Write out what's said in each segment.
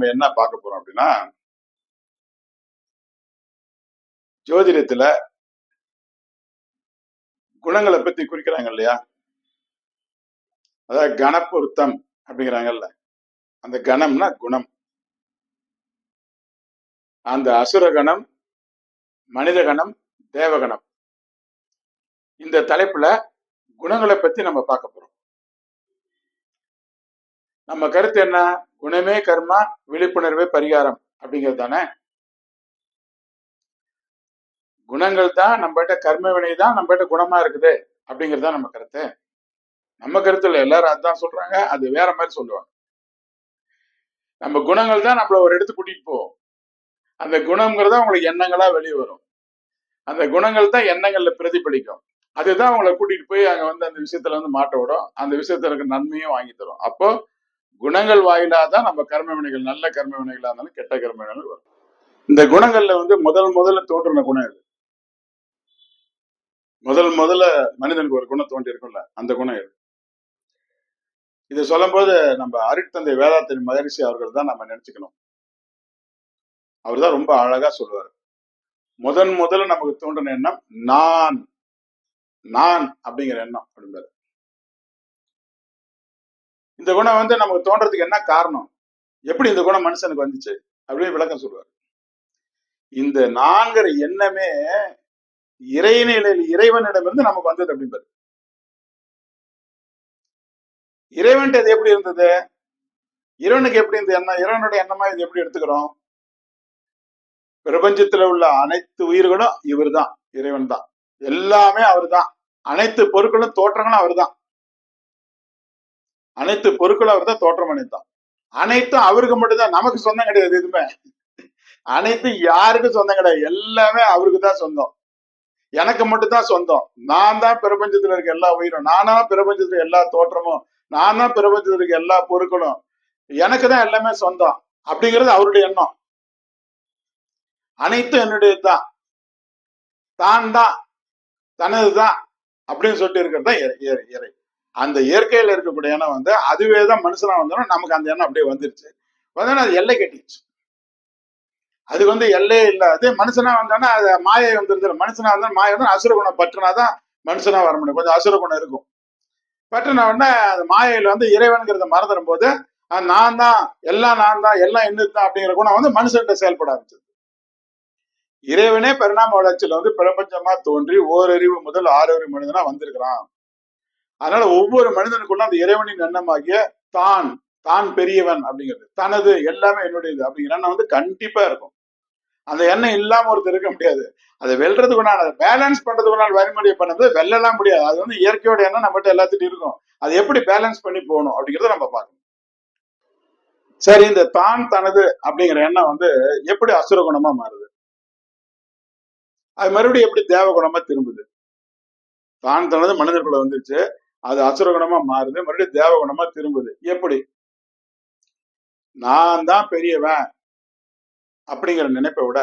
நாம என்ன பார்க்க போறோம் அப்படின்னா ஜோதிடத்துல குணங்களை பத்தி குறிக்கிறாங்க இல்லையா? அதாவது கணப்பொருத்தம் அப்படிங்கிறாங்கல்ல. அந்த கணம்னா குணம். அந்த அசுர கணம் மனித கணம் தேவகணம். இந்த தலைப்புல குணங்களை பத்தி நம்ம பார்க்க போறோம். நம்ம கருத்து என்ன? குணமே கர்மா விழிப்புணர்வே பரிகாரம் அப்படிங்கிறது தானே குணங்கள் தான் நம்மகிட்ட கர்ம வினை தான் நம்மகிட்ட குணமா இருக்குது அப்படிங்கிறது தான் நம்ம கருத்து. நம்ம கருத்துல எல்லாரும் அதான் சொல்றாங்க. அது வேற மாதிரி சொல்லுவாங்க. நம்ம குணங்கள் தான் நம்மள ஒரு இடத்து கூட்டிட்டு போவோம் அந்த குணங்கிறத உங்களுக்கு எண்ணங்களா வெளியே வரும். அந்த குணங்கள் தான் எண்ணங்கள்ல பிரதிபலிக்கும். அதுதான் உங்களை கூட்டிட்டு போய் அங்க வந்து அந்த விஷயத்துல வந்து மாட்ட விடும். அந்த விஷயத்துல இருக்க நன்மையும் வாங்கி தரும். அப்போ குணங்கள் வாயிலாக தான் நம்ம கர்ம வினைகள் நல்ல கர்மவினைகளாக இருந்தாலும் கெட்ட கர்ம வினைகள் வரும். இந்த குணங்கள்ல வந்து முதல் முதல்ல தோன்றின குணம் இது முதல் முதல்ல மனிதனுக்கு ஒரு குணம் தோன்றி இருக்கும்ல அந்த குணம் இது இதை சொல்லும்போது நம்ம அருட்தந்தை வேதாத்திரி மகரிஷி அவர்கள் தான் நம்ம நினைச்சுக்கணும். அவர் தான் ரொம்ப அழகா சொல்லுவார். முதன் முதல்ல நமக்கு தோன்றின எண்ணம் நான் நான் அப்படிங்கிற எண்ணம் அப்படிம்பாரு. இந்த குணம் வந்து நமக்கு தோன்றதுக்கு என்ன காரணம்? எப்படி இந்த குணம் மனுஷனுக்கு வந்துச்சு? அப்படின்னு விளக்கம் சொல்லுவார். இந்த நான்கிற எண்ணமே இறைநிலையில் இறைவனிடமிருந்து நமக்கு வந்தது அப்படிம்பாரு. இறைவன்ட்டு அது எப்படி இருந்தது? இறைவனுக்கு எப்படி இந்த எண்ணம்? இறைவனுடைய எண்ணமா இது எப்படி எடுத்துக்கிறோம்? பிரபஞ்சத்துல உள்ள அனைத்து உயிர்களும் இவர்தான் இறைவன் தான் எல்லாமே அவர்தான். அனைத்து பொருட்களும் தோற்றங்களும் அவர்தான். அனைத்து பொருட்களும் அவர் தான் தோற்றம் அனைத்தான் அனைத்தும் அவருக்கு மட்டும்தான் நமக்கு சொந்தம் கிடையாது எதுவுமே. அனைத்தும் யாருக்கும் சொந்தம் கிடையாது. எல்லாமே அவருக்கு தான் சொந்தம். எனக்கு மட்டும்தான் சொந்தம். நான் தான் பிரபஞ்சத்துல இருக்க எல்லா உயிரும். நானா பிரபஞ்சத்துல எல்லா தோற்றமும். நான் தான் பிரபஞ்சத்துல இருக்க எல்லா பொருட்களும். எனக்கு தான் எல்லாமே சொந்தம். அப்படிங்கிறது அவருடைய எண்ணம். அனைத்தும் என்னுடைய தான். தான் தான் தனது தான் அப்படின்னு சொல்லிட்டு இருக்கிறது தான் இறை- இறை. அந்த இயற்கையில இருக்கக்கூடிய எண்ணம் வந்து அதுவே தான் மனுஷனா வந்தோம்னா நமக்கு அந்த எண்ணம் அப்படியே வந்துருச்சு. வந்தோன்னா அது எல்லை கட்டிடுச்சு. அது வந்து எல்லையே இல்லாது மனுஷனா வந்தோன்னா அது மாயை வந்துருது மனுஷனா வந்தா மாயை வந்து அசுரகுணம் பற்றுனா தான் மனுஷனா வர முடியும். கொஞ்சம் அசுர குணம் இருக்கும். பற்றின உடனே அது மாயையில வந்து இறைவனுங்கிறத மறந்துடும் போது நான் தான் எல்லாம் நான் தான் எல்லாம் என்னது தான் அப்படிங்கிற குணம் வந்து மனுஷன்கிட்ட செயல்பட ஆரம்பிச்சது. இறைவனே பரிணாம வளர்ச்சியில வந்து பிரபஞ்சமா தோன்றி ஓரறிவு முதல் ஆறறிவு மனிதனா வந்திருக்கிறான். அதனால ஒவ்வொரு மனிதனுக்குள்ள அந்த இறைவனின் எண்ணமாகிய தான் தான் பெரியவன் அப்படிங்கிறது. தனது எல்லாமே என்னுடையது அப்படிங்கிற எண்ணம் வந்து கண்டிப்பா இருக்கும். அந்த எண்ணம் இல்லாம ஒருத்தர் இருக்க முடியாது. அதை வெல்றதுக்குண்டான அதை பேலன்ஸ் பண்றதுக்குண்டான வழிமுறையை பண்ணது வெல்லலாம் முடியாது. அது வந்து இயற்கையோட எண்ணம் நம்மகிட்ட எல்லாத்துட்டும் இருக்கும். அது எப்படி பேலன்ஸ் பண்ணி போகணும் அப்படிங்கறத நம்ம பார்க்கணும். சரி இந்த தான் தனது அப்படிங்கிற எண்ணம் வந்து எப்படி அசுர குணமா மாறுது? அது மறுபடியும் எப்படி தேவ குணமா திரும்புது? தான் தனது மனிதர்களை வந்துருச்சு. அது அசுர குணமா மாறுது மறுபடியும் தேவகுணமா திரும்புது. எப்படி? நான் தான் பெரியவன் அப்படிங்கிற நினைப்பை விட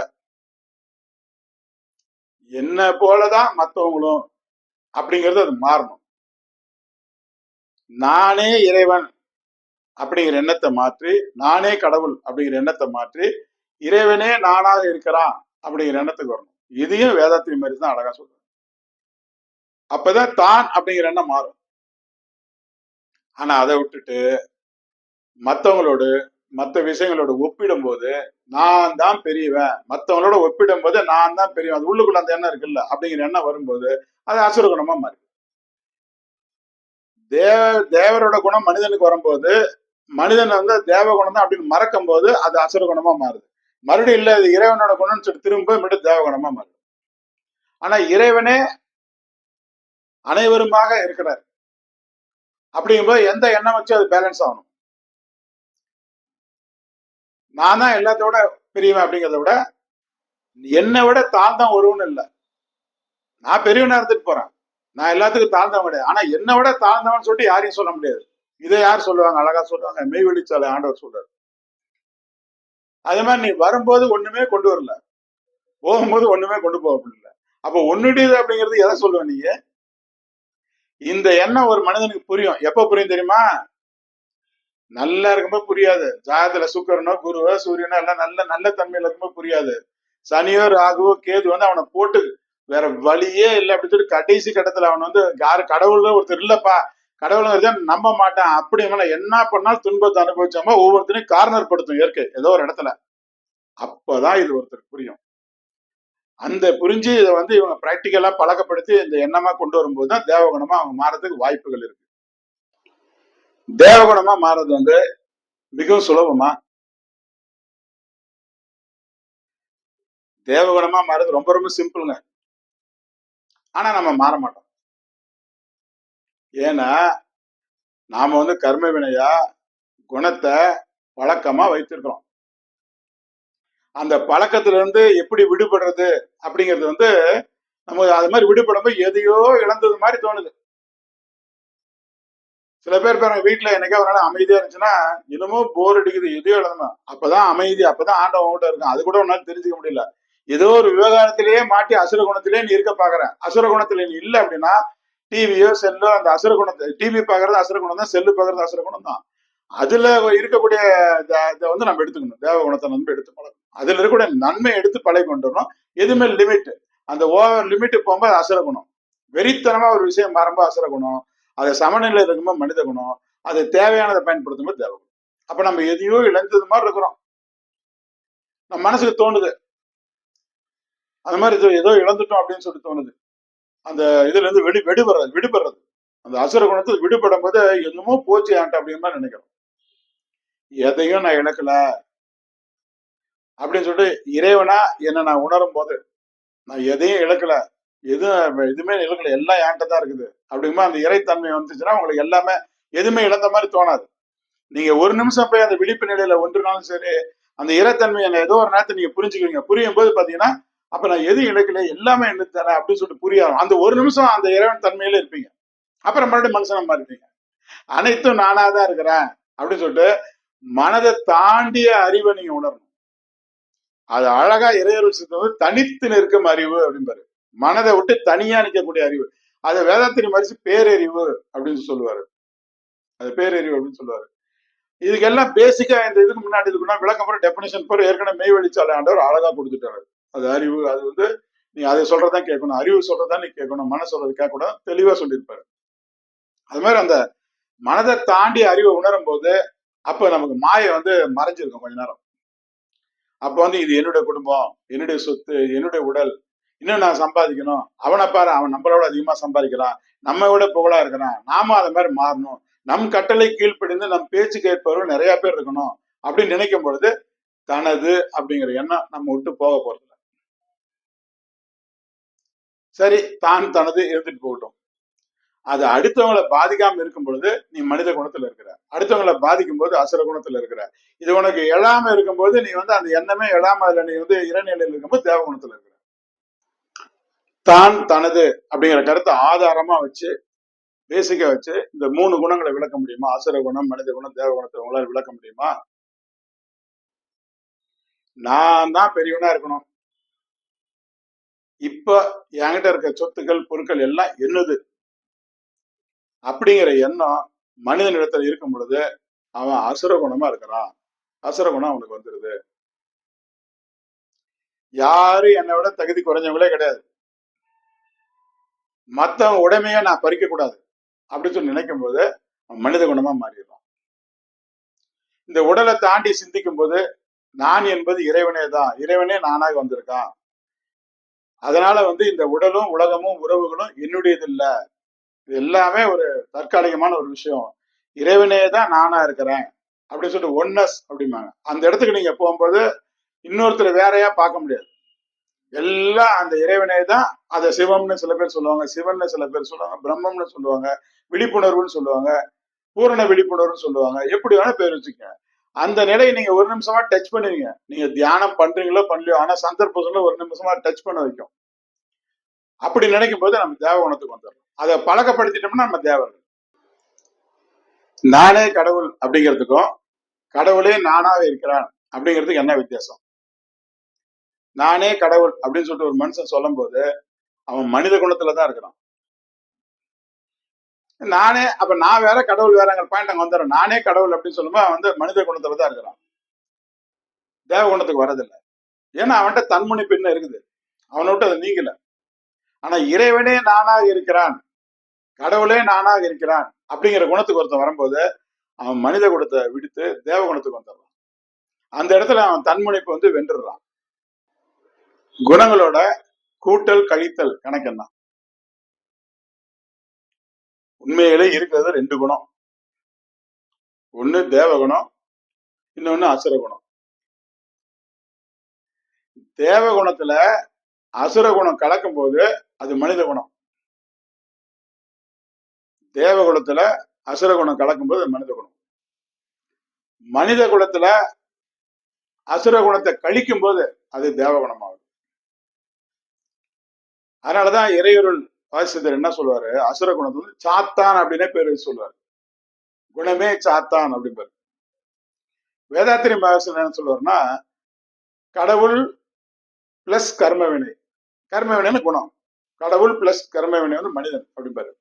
என்ன போலதான் மத்தவங்களும் அப்படிங்கிறது அது மாறணும். நானே இறைவன் அப்படிங்கிற எண்ணத்தை மாற்றி நானே கடவுள் அப்படிங்கிற எண்ணத்தை மாற்றி இறைவனே நானாக இருக்கிறான் அப்படிங்கிற எண்ணத்துக்கு வரணும். இதையும் வேதாத்திரி மாதிரி தான் அழகா சொல்றேன் அப்பதான் தான் அப்படிங்கிற எண்ணம் மாறும். ஆனா அதை விட்டுட்டு மத்தவங்களோடு மற்ற விஷயங்களோட ஒப்பிடும்போது நான் தான் பெரியவன். மத்தவங்களோட ஒப்பிடும்போது நான் தான் பெரியவன். அது உள்ளுக்குள்ள அந்த எண்ணம் இருக்குல்ல? அப்படிங்கிற எண்ணம் வரும்போது அது அசுர குணமா மாறி தேவ தேவரோட குணம் மனிதனுக்கு வரும்போது மனிதன் வந்து தேவ குணம் தான் அப்படின்னு மறக்கும் போது அது அசுர குணமா மாறுது. மறுபடியும் இல்ல இது இறைவனோட குணம்னு சொல்லி திரும்ப மீண்டும் தேவ குணமா மாறுது. ஆனா இறைவனே அனைவருமாக இருக்கிறார். அப்படிங்கும்போது எந்த எண்ணம் வச்சு அது பேலன்ஸ் ஆகணும். நான் தான் எல்லாத்தோட பெரியவன் அப்படிங்கிறத விட என்னை விட தாழ்ந்தான் ஒருவன் இல்லை. நான் பெரியவனா இருந்துட்டு போறேன். நான் எல்லாத்துக்கும் தாழ்ந்தவன் கிடையாது. ஆனா என்னை விட தாழ்ந்தவன் சொல்லிட்டு யாரையும் சொல்ல முடியாது. இதை யார் சொல்லுவாங்க? அழகா சொல்லுவாங்க. மெய் வெளிச்சாலை ஆண்டவர் சொல்றாரு. அதே மாதிரி நீ வரும்போது ஒண்ணுமே கொண்டு வரல. போகும்போது ஒண்ணுமே கொண்டு போக முடியல அப்ப ஒன்னுடையது அப்படிங்கிறது எதை சொல்லுவ நீங்க? இந்த எண்ணம் ஒரு மனிதனுக்கு புரியும். எப்ப புரியும் தெரியுமா? நல்லா இருக்கும்போது புரியாது. ஜாதத்துல சுக்கரனோ குருவோ சூரியனோ எல்லாம் நல்ல நல்ல தன்மையில இருக்கும்போது புரியாது. சனியோ ராகுவோ கேது வந்து அவனை போட்டு வேற வழியே இல்லை அப்படின்னு சொல்லி கடைசி கட்டத்துல அவன் வந்து யாரு கடவுள்ல ஒருத்தர் இல்லப்பா. கடவுள் நம்ப மாட்டான். அப்படி இவனை என்ன பண்ணாலும் துன்பத்தை அனுபவிச்சாம ஒவ்வொருத்தரையும் கார்னர் படுத்தும் இயற்கை. ஏதோ ஒரு இடத்துல. அப்பதான் இது ஒருத்தருக்கு புரியும். அந்த புரிஞ்சு இதை வந்து இவங்க பிராக்டிக்கலா பழக்கப்படுத்தி இந்த எண்ணமா கொண்டு வரும்போது தான் தேவகுணமா அவங்க மாறதுக்கு வாய்ப்புகள் இருக்கு. தேவகுணமா மாறது வந்து மிகவும் சுலபமா? தேவகுணமா மாறது ரொம்ப ரொம்ப சிம்பிளுங்க. ஆனா நம்ம மாற மாட்டோம். ஏன்னா நாம வந்து கர்ம வினையா குணத்தை பழக்கமா வைத்திருக்கிறோம். அந்த பழக்கத்துல இருந்து எப்படி விடுபடுறது அப்படிங்கிறது வந்து நம்ம அது மாதிரி விடுபடும்போது எதையோ இழந்தது மாதிரி தோணுது. சில பேர் பாருங்க வீட்டுல என்னைக்கா ஒரு நாள் அமைதியா இருந்துச்சுன்னா இன்னமும் போர் அடிக்குது எதையோ இழந்தோம். அப்பதான் அமைதி அப்பதான் ஆண்டவன் கிட்ட இருக்கும். அது கூட உன்னால தெரிஞ்சுக்க முடியல. ஏதோ ஒரு விவகாரத்திலேயே மாட்டி அசுர குணத்திலே நீ இருக்க பாக்குற. அசுர குணத்துல நீ இல்ல அப்படின்னா டிவியோ செல்லோ அந்த அசுர குணத்தை டிவி பாக்குறது அசுர குணம் தான் செல்லு பாக்குறது அசுர குணம் தான். அதுல இருக்கக்கூடிய இதை வந்து நம்ம எடுத்துக்கணும். தேவ குணத்தை நம்ம எடுத்து பழக்கணும் அதுல இருக்கக்கூடிய நன்மை எடுத்து பழகி கொண்டு வரணும் எதுவுமே லிமிட் அந்த ஓவர் லிமிட் போகும்போது அசரகுணம். வெறித்தனமா ஒரு விஷயம் மாறும்போது அசரகுணம். அதை சமநிலை இருக்கும்போது மனித குணம். அது தேவையானதை பயன்படுத்தும் போது தேவை அப்ப நம்ம எதையோ இழந்தது மாதிரி இருக்கிறோம். நம்ம மனசுக்கு தோணுது. அந்த மாதிரி ஏதோ இழந்துட்டோம் அப்படின்னு சொல்லி தோணுது. அந்த இதுல இருந்து வெடி வெடிபடுறது விடுபடுறது. அந்த அசுர குணத்தை விடுபடும் போது என்னமோ போச்சு ஆண்ட அப்படின்னு தான் நினைக்கிறோம். எதையும் நான் இழக்கல. அப்படின்னு சொல்லிட்டு இறைவனா என்ன நான் உணரும் போது நான் எதையும் இழக்கல எதுவும் எதுவுமே இழக்கல எல்லாம் என்கிட்ட தான் இருக்குது அப்படிங்கும்போது அந்த இறைத்தன்மை வந்துச்சுன்னா உங்களுக்கு எல்லாமே எதுவுமே இழந்த மாதிரி தோணாது. நீங்க ஒரு நிமிஷம் போய் அந்த விழிப்பு நிலையில ஒன்றுனாலும் சரி அந்த இறைத்தன்மையை ஏதோ ஒரு நேரத்தை நீங்க புரிஞ்சுக்குவீங்க புரியும் போது பாத்தீங்கன்னா அப்ப நான் எதுவும் இழக்கல எல்லாமே என்ன தரேன் அப்படின்னு சொல்லிட்டு புரியாது அந்த ஒரு நிமிஷம் அந்த இறைவன் தன்மையில இருப்பீங்க. அப்புறம் மறுபடியும் மனுஷனா மாறிப்பீங்க அனைத்தும் நானா தான் இருக்கிறேன் அப்படின்னு சொல்லிட்டு மனதை தாண்டிய அறிவை நீங்க உணரணும். அது அழகா இறையருள் சித்தம் வந்து தனித்து நிற்கும் அறிவு அப்படிம்பாரு. மனதை விட்டு தனியா நிற்கக்கூடிய அறிவு. அதை வேதாத்திரி மறிச்சு பேரறிவு அப்படின்னு சொல்லுவாரு. அது பேரறிவு அப்படின்னு சொல்லுவாரு. இதுக்கெல்லாம் பேசிக்கா இந்த இதுக்கு முன்னாடி இதுக்குன்னா விளக்கம் டெபினேஷன் போற ஏற்கனவே மெய் வெளிச்சாலை ஆண்டவர் அழகா கொடுத்துட்டாரு. அது அறிவு அது வந்து நீ அதை சொல்றதான் கேட்கணும் அறிவு சொல்றதான் நீ கேட்கணும் மன சொல்றது கேட்கக்கூடாது தெளிவா சொல்லியிருப்பாரு. அது மாதிரி அந்த மனதை தாண்டி அறிவை உணரும் போது அப்ப நமக்கு மாயை வந்து மறைஞ்சிருக்கும் கொஞ்ச நேரம். அப்ப வந்து இது என்னுடைய குடும்பம் என்னுடைய சொத்து என்னுடைய உடல். இன்னும் நான் சம்பாதிக்கணும். அவனை பாரு அவன் நம்மளோட அதிகமா சம்பாதிக்கிறான் நம்ம விட புகழா இருக்கிறான். நாம அதை மாதிரி மாறணும். நம் கட்டளை கீழ்ப்படிந்து நம் பேச்சு கேட்பவர்கள் நிறைய பேர் இருக்கணும் அப்படின்னு நினைக்கும் பொழுது தனது அப்படிங்கிற எண்ணம் நம்ம விட்டு போக போறது சரி தான் தனது இருந்துட்டு போகட்டும். அது அடுத்தவங்களை பாதிக்காம இருக்கும் பொழுது நீ மனித குணத்துல இருக்கிற. அடுத்தவங்களை பாதிக்கும் போது அசுர குணத்துல இருக்கிற. இது உனக்கு எழாம இருக்கும்போது நீ வந்து அந்த எண்ணமே எழாம அதுல நீ வந்து இறைநிலையில் இருக்கும்போது தேவ குணத்துல இருக்கிற. தான் தனது அப்படிங்கிற கருத்தை ஆதாரமா வச்சு பேசிக்கா வச்சு இந்த மூணு குணங்களை விளக்க முடியுமா? அசுர குணம் மனித குணம் தேவ குணத்தை உங்களால் விளக்க முடியுமா? நான் தான் பெரியவனா இருக்கணும். இப்ப என்கிட்ட இருக்க சொத்துக்கள் பொருட்கள் எல்லாம் என்னது? அப்படிங்கிற எண்ணம் மனிதனிடத்துல இருக்கும் பொழுது அவன் அசுர குணமா இருக்கிறான் அசுர குணம் அவனுக்கு வந்துருது. யாரும் என்னை விட தகுதி குறைஞ்சவங்களே கிடையாது. மத்தவன் உடமைய நான் பறிக்க கூடாது அப்படின்னு சொல்லி நினைக்கும் போது மனித குணமா மாறிடுறான். இந்த உடலை தாண்டி சிந்திக்கும் போது நான் என்பது இறைவனே தான். இறைவனே நானாக வந்திருக்கான். அதனால வந்து இந்த உடலும் உலகமும் உறவுகளும் என்னுடையது இல்லை இது எல்லாமே ஒரு தற்காலிகமான ஒரு விஷயம். இறைவனே தான் நானா இருக்கிறேன் அப்படின்னு சொல்லிட்டு ஒன்னஸ் அப்படிம்பாங்க. அந்த இடத்துக்கு நீங்க போகும்போது இன்னொருத்தர் வேறையா பார்க்க முடியாது. எல்லாம் அந்த இறைவனே தான். அதை சிவம்னு சில பேர் சொல்லுவாங்க சிவன் சில பேர் சொல்லுவாங்க பிரம்மம்னு சொல்லுவாங்க விழிப்புணர்வுன்னு சொல்லுவாங்க பூரண விழிப்புணர்வுன்னு சொல்லுவாங்க. எப்படி வேணா பேர் வச்சுக்க அந்த நிலையை நீங்க ஒரு நிமிஷமா டச் பண்ணுவீங்க. நீங்க தியானம் பண்றீங்களோ பண்ணலையோ ஆனா சந்தர்ப்பத்துல ஒரு நிமிஷமா டச் பண்ண வைக்கும். அப்படி நினைக்கும் போது நம்ம தேவ குணத்துக்கு வந்துடுறோம். அதை பழக்கப்படுத்திட்டோம்னா நம்ம தேவர்கள். நானே கடவுள் அப்படிங்கிறதுக்கும் கடவுளே நானாவே இருக்கிறான் அப்படிங்கிறதுக்கு என்ன வித்தியாசம்? நானே கடவுள் அப்படின்னு சொல்லிட்டு ஒரு மனுஷன் சொல்லும் போது அவன் மனித குணத்துல தான் இருக்கிறான். நானே அப்ப நான் வேற கடவுள் வேறங்கிற பாயிண்ட் அங்க வந்துடுறேன். நானே கடவுள் அப்படின்னு சொல்லும்போது அவன் வந்து மனித குணத்துல தான் இருக்கிறான். தேவ குணத்துக்கு வரதில்லை ஏன்னா அவன்கிட்ட தன்முனைப்பு என்ன இருக்குது. அவனை விட்டு அது நீங்கல. ஆனா இறைவனே நானாக இருக்கிறான். கடவுளே நானாக இருக்கிறான் அப்படிங்கிற குணத்துக்கு ஒருத்தன் வரும்போது அவன் மனித குணத்தை விடுத்து தேவ குணத்துக்கு வந்துடுறான். அந்த இடத்துல அவன் தன்முனைப்பு வந்து வென்றுடுறான். குணங்களோட கூட்டல் கழித்தல் கணக்கு உண்மையிலே இருக்கிறது ரெண்டு குணம். ஒண்ணு தேவ குணம் இன்னொன்னு அசுர குணம். தேவ குணத்துல அசுர குணம் கலக்கும் போது அது மனித குணம். தேவகுணத்துல அசுர குணம் கலக்கும்போது அது மனித குணம். மனித குலத்துல அசுர குணத்தை கழிக்கும் போது அது தேவ குணமாகுது. அதனாலதான் இறையொருள் வாசித்தர் என்ன சொல்லுவாரு? அசுர குணத்தை வந்து சாத்தான் அப்படின்னே பேர் சொல்லுவாரு. குணமே சாத்தான் அப்படிம்பாரு. வேதாத்திரி மகேஸ்வரன் என்ன சொல்லுவாருன்னா கடவுள் பிளஸ் கர்மவினை. கர்மவினைன்னு குணம். கடவுள் பிளஸ் கர்மவினை வந்து மனிதன் அப்படிம்பாரு.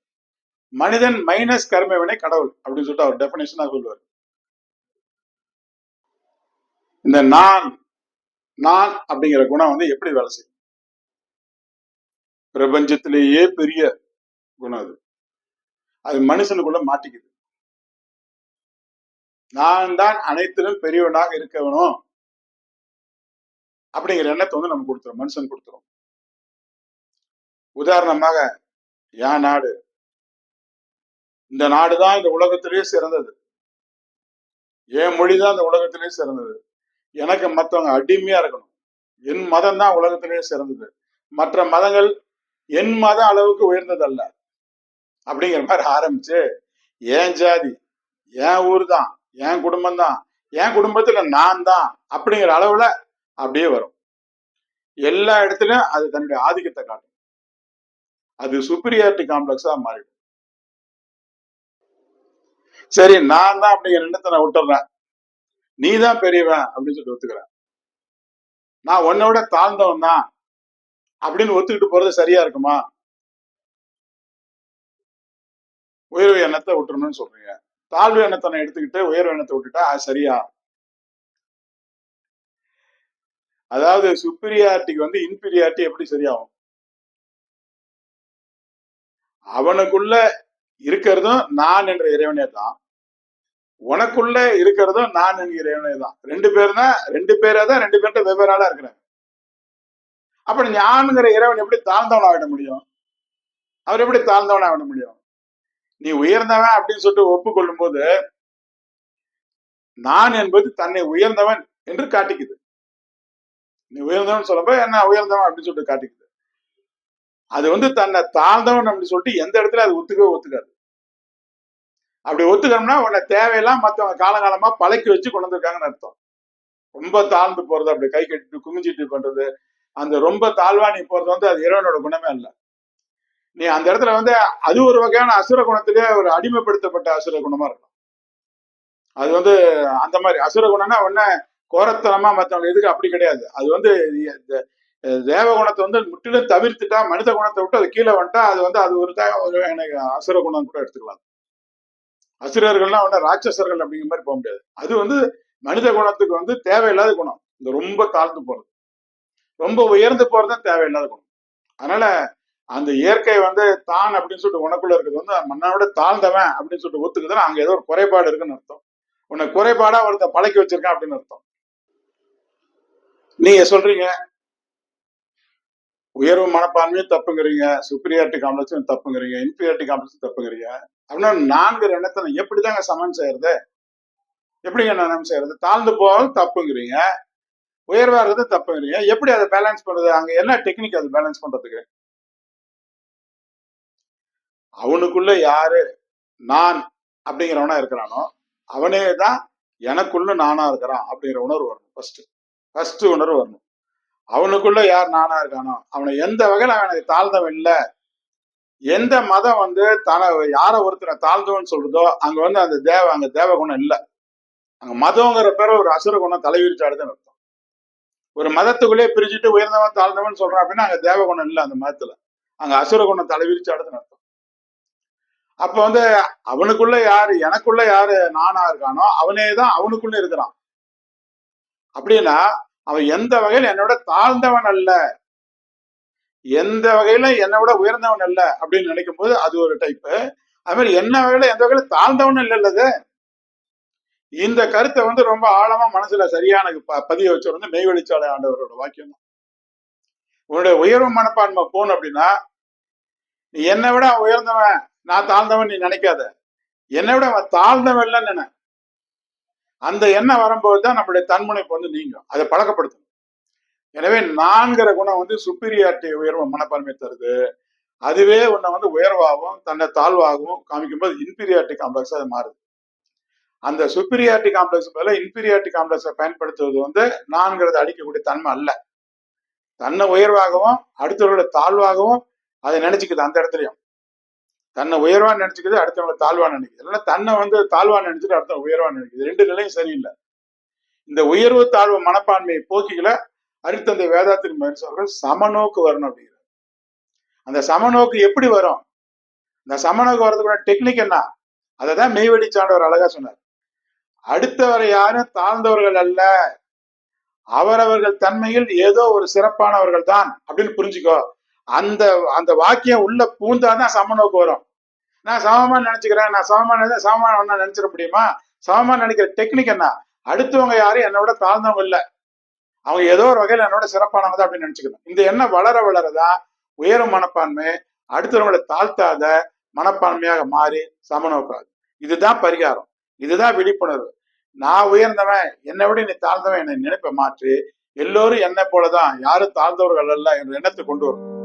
மனிதன் மைனஸ் கர்மவினை கடவுள் அப்படின்னு சொல்லிட்டு அவர் டெபினேஷனா சொல்லுவார். இந்த நான் நான் அப்படிங்கிற குணம் வந்து எப்படி வேலை செய்யும்? பிரபஞ்சத்திலேயே பெரிய குணம் அது. அது மனுஷனுக்குள்ள மாட்டிக்குது. நான் தான் அனைத்திலும் பெரியவனாக இருக்கவனும் அப்படிங்கிற எண்ணத்தை வந்து நம்ம கொடுத்துரும் மனுஷன் கொடுத்துரும் உதாரணமாக என் நாடு? இந்த நாடு தான் இந்த உலகத்திலேயே சிறந்தது. என் மொழி தான் இந்த உலகத்திலேயே சிறந்தது. எனக்கு மற்றவங்க அடிமையா இருக்கணும். என் மதம் தான் உலகத்திலேயே சிறந்தது. மற்ற மதங்கள் என் மத அளவுக்கு உயர்ந்ததல்ல. அப்படிங்கிற மாதிரி ஆரம்பிச்சு என் ஜாதி? என் ஊர் தான் என் குடும்பம் தான் என் குடும்பத்துல நான் தான் அப்படிங்கிற அளவுல அப்படியே வரும். எல்லா இடத்துலயும் அது தன்னுடைய ஆதிக்கத்தை காட்டும். அது சுப்பீரியாரிட்டி காம்ப்ளெக்ஸா மாறிடும். சரி நான் தான் அப்படிங்கிற எண்ணத்தை நான் விட்டுறேன். நீ தான் பெரியவன் அப்படின்னு சொல்லிட்டு ஒத்துக்கிறேன். நான் உன்னோட தாழ்ந்தவன் தான் அப்படின்னு ஒத்துக்கிட்டு போறது சரியா இருக்குமா? உயர்வு எண்ணத்தை விட்டுறணும்னு சொல்றீங்க. தாழ்வு எண்ணத்தை நான் எடுத்துக்கிட்டு உயர்வு எண்ணத்தை விட்டுட்டா அது சரியா? அதாவது சுப்பீரியாரிட்டிக்கு வந்து இன்பீரியாரிட்டி எப்படி சரியாகும்? அவனுக்குள்ள இருக்கிறதும் நான் என்ற இறைவனே தான். உனக்குள்ள இருக்கிறதும் நான் என்கிற இறைவனே தான். ரெண்டு பேர் தான் ரெண்டு பேரா தான் ரெண்டு பேர்கிட்ட வெவ்வேறு ஆளா இருக்கிறாங்க. அப்ப ஞானுங்கிற இறைவன் எப்படி தாழ்ந்தவன் ஆகிட முடியும்? அவர் எப்படி தாழ்ந்தவன் ஆகிட முடியும்? நீ உயர்ந்தவன் அப்படின்னு சொல்லிட்டு ஒப்புக்கொள்ளும் போது நான் என்பது தன்னை உயர்ந்தவன் என்று காட்டிக்குது. நீ உயர்ந்தவன் சொல்லப்ப என்ன உயர்ந்தவன் அப்படின்னு சொல்லிட்டு காட்டிக்குது. அது வந்து தன்னை தாழ்ந்தவன் அப்படின்னு சொல்லிட்டு எந்த இடத்துல அது ஒத்துக்கவே ஒத்துக்காது. அப்படி ஒத்துக்கணும்னா உன்னை தேவையெல்லாம் மற்றவங்க காலங்காலமா பழக்கி வச்சு கொண்டு வந்திருக்காங்கன்னு அர்த்தம். ரொம்ப தாழ்ந்து போறது அப்படி கை கட்டிட்டு குமிஞ்சிட்டு பண்றது அந்த ரொம்ப தாழ்வா நீ போறது வந்து அது இறைவனோட குணமே இல்லை நீ அந்த இடத்துல வந்து அது ஒரு வகையான அசுர குணத்திலே ஒரு அடிமைப்படுத்தப்பட்ட அசுர குணமா இருக்கும். அது வந்து அந்த மாதிரி அசுர குணம்னா ஒன்ன கோரத்தனமா மற்றவங்க எதுக்கு அப்படி கிடையாது. அது வந்து இந்த தேவ குணத்தை வந்து முற்றிலும் தவிர்த்துட்டா மனித குணத்தை விட்டு அது கீழே வந்துட்டா அது வந்து அது ஒரு ஒரு எனக்கு அசுர குணம் கூட எடுத்துக்கலாம். அசுரர்கள்லாம் வந்து ராட்சசர்கள் அப்படிங்கிற மாதிரி போக முடியாது. அது வந்து மனித குணத்துக்கு வந்து தேவையில்லாத குணம். இந்த ரொம்ப தாழ்ந்து போறது. ரொம்ப உயர்ந்து போறது தான் தேவையில்லாத குணம். அதனால அந்த இயற்கை வந்து தான் அப்படின்னு சொல்லிட்டு உனக்குள்ள இருக்கிறது வந்து மண்ணை விட தாழ்ந்தவன் அப்படின்னு சொல்லிட்டு ஒத்துக்குதுன்னா அங்க ஏதோ ஒரு குறைபாடு இருக்குன்னு அர்த்தம். உன்னை குறைபாடா ஒருத்த பழக்கி வச்சிருக்கான் அப்படின்னு அர்த்தம். நீங்க சொல்றீங்க உயர்வு மனப்பான்மையும் தப்புங்கிறீங்க சுப்பீரியாரிட்டி காம்ப்ளெக்ஸும் தப்புங்கிறீங்க இன்ஃபீரியாரிட்டி காம்ப்ளெக்ஸும் தப்புங்கிறீங்க. அப்படின்னா நான்கு எண்ணத்தை நான் எப்படிதாங்க சமன் செய்யறது? எப்படிங்க நான் செய்யறது? தாழ்ந்து போவது தப்புங்கிறீங்க உயர்வா இருக்கிறது தப்புங்கிறீங்க. எப்படி அதை பேலன்ஸ் பண்றது? அங்க என்ன டெக்னிக் அது பேலன்ஸ் பண்றதுக்கு? அவனுக்குள்ள யாரு? நான் அப்படிங்கிறவனா இருக்கிறானோ அவனே தான் எனக்குள்ள நானா இருக்கிறான் அப்படிங்கிற உணர்வு வரணும் ஃபர்ஸ்ட் ஃபர்ஸ்ட் உணர்வு வரணும். அவனுக்குள்ள யார் நானா இருக்கானோ அவனை எந்த வகையில அவனை எனக்கு தாழ்ந்தவன் இல்ல எந்த மதம் வந்து தன யார ஒருத்தனை தாழ்ந்தவன் சொல்றதோ அங்க வந்து அந்த தேவ அங்க தேவ குணம் இல்ல. அங்க மதங்கிற பேர ஒரு அசுர குணம் தலைவிரிச்சாடுதுன்னு அர்த்தம். ஒரு மதத்துக்குள்ளே பிரிச்சுட்டு உயர்ந்தவன் தாழ்ந்தவன் சொல்றான் அப்படின்னா அங்க தேவ குணம் இல்ல அந்த மதத்துல. அங்க அசுர குணம் தலைவிரிச்சாடுதுன்னு அர்த்தம். அப்ப வந்து அவனுக்குள்ள யாரு எனக்குள்ள யாரு நானா இருக்கானோ அவனே தான் அவனுக்குள்ள இருக்கிறான். அப்படின்னா அவன் எந்த வகையில என்னோட தாழ்ந்தவன் அல்ல? எந்த வகையில என்னை விட உயர்ந்தவன் அல்ல? அப்படின்னு நினைக்கும் போது அது ஒரு டைப்பு அது மாதிரி என்ன வகையில எந்த வகையில தாழ்ந்தவன் இல்லைல்லது இந்த கருத்தை வந்து ரொம்ப ஆழமா மனசுல சரியான ப- பதிய வச்சவர் வந்து மெய்வெளிச்சாலை ஆண்டவரோட வாக்கியம் தான். உன்னுடைய உயர்வு மனப்பான்மை போகணும் அப்படின்னா நீ என்னை விட அவன் உயர்ந்தவன் நான் தாழ்ந்தவன் நீ நினைக்காத. என்னை விட அவன் தாழ்ந்தவன் இல்லைன்னு நினை. அந்த எண்ணம் வரும்போது தான் நம்மளுடைய தன்முனைப்பு வந்து நீங்கும். அதை பழக்கப்படுத்தணும். எனவே நான்கிற குணம் வந்து சுப்பீரியாரிட்டி உயர்வு மனப்பான்மை தருது. அதுவே உன்னை வந்து உயர்வாகவும் தன்னை தாழ்வாகவும் காமிக்கும்போது இன்ஃபீரியாரிட்டி காம்ப்ளெக்ஸ் அது மாறுது. அந்த சுப்பீரியாரிட்டி காம்ப்ளெக்ஸ் பதிலா இன்ஃபீரியாரிட்டி காம்ப்ளெக்ஸை பயன்படுத்துவது வந்து நான்கிறது அடிக்கக்கூடிய தன்மை அல்ல. தன்னை உயர்வாகவும் அடுத்தவர்களோட தாழ்வாகவும் அதை நினைச்சுக்குது அந்த இடத்துலயும். தன்னை உயர்வான்னு நினைச்சுக்குது அடுத்தவங்களை தாழ்வா நினைக்குது. இல்லைன்னா தன்னை வந்து தாழ்வா நினைச்சிட்டு அடுத்த உயர்வா நினைக்குது. ரெண்டு நிலையும் சரியில்லை. இந்த உயர்வு தாழ்வு மனப்பான்மையை போக்கிகளை அருத்தந்தை வேதாத்திரி மகரிஷி அவர்கள் சமநோக்கு வரணும் அப்படிங்கிறார். அந்த சமநோக்கு எப்படி வரும்? இந்த சமநோக்கு வர்றதுக்குள்ள டெக்னிக் என்ன? அதை தான் மெய்வெடி சான்றவர் அழகா சொன்னார். அடுத்தவரை யாரும் தாழ்ந்தவர்கள் அல்ல. அவரவர்கள் தன்மையில் ஏதோ ஒரு சிறப்பானவர்கள் தான் அப்படின்னு புரிஞ்சுக்கோ. அந்த அந்த வாக்கியம் உள்ள பூந்தாதான் சமநோக்கு வரும். நான் சமமா நினைச்சுக்கிறேன் நான் சமமா நினைச்சா சமமா நினைச்சிட முடியுமா? சமமா நினைக்கிற டெக்னிக் என்ன? அடுத்தவங்க யாரும் என்னோட தாழ்ந்தவங்க இல்ல. அவங்க ஏதோ ஒரு வகையில என்னோட சிறப்பானவங்க தான் அப்படின்னு நினைச்சுக்கணும். இந்த எண்ணம் வளர வளரதான் உயரும் மனப்பான்மை அடுத்தவங்களை தாழ்த்தாத மனப்பான்மையாக மாறி சமநோக்காது இதுதான் பரிகாரம். இதுதான் விழிப்புணர்வு. நான் உயர்ந்தவன் என்னை விட நீ தாழ்ந்தவன் என்னை நினைப்பை மாற்றி. எல்லோரும் என்னை போலதான் யாரும் தாழ்ந்தவர்கள் அல்ல என்ற எண்ணத்தை கொண்டு வரும்.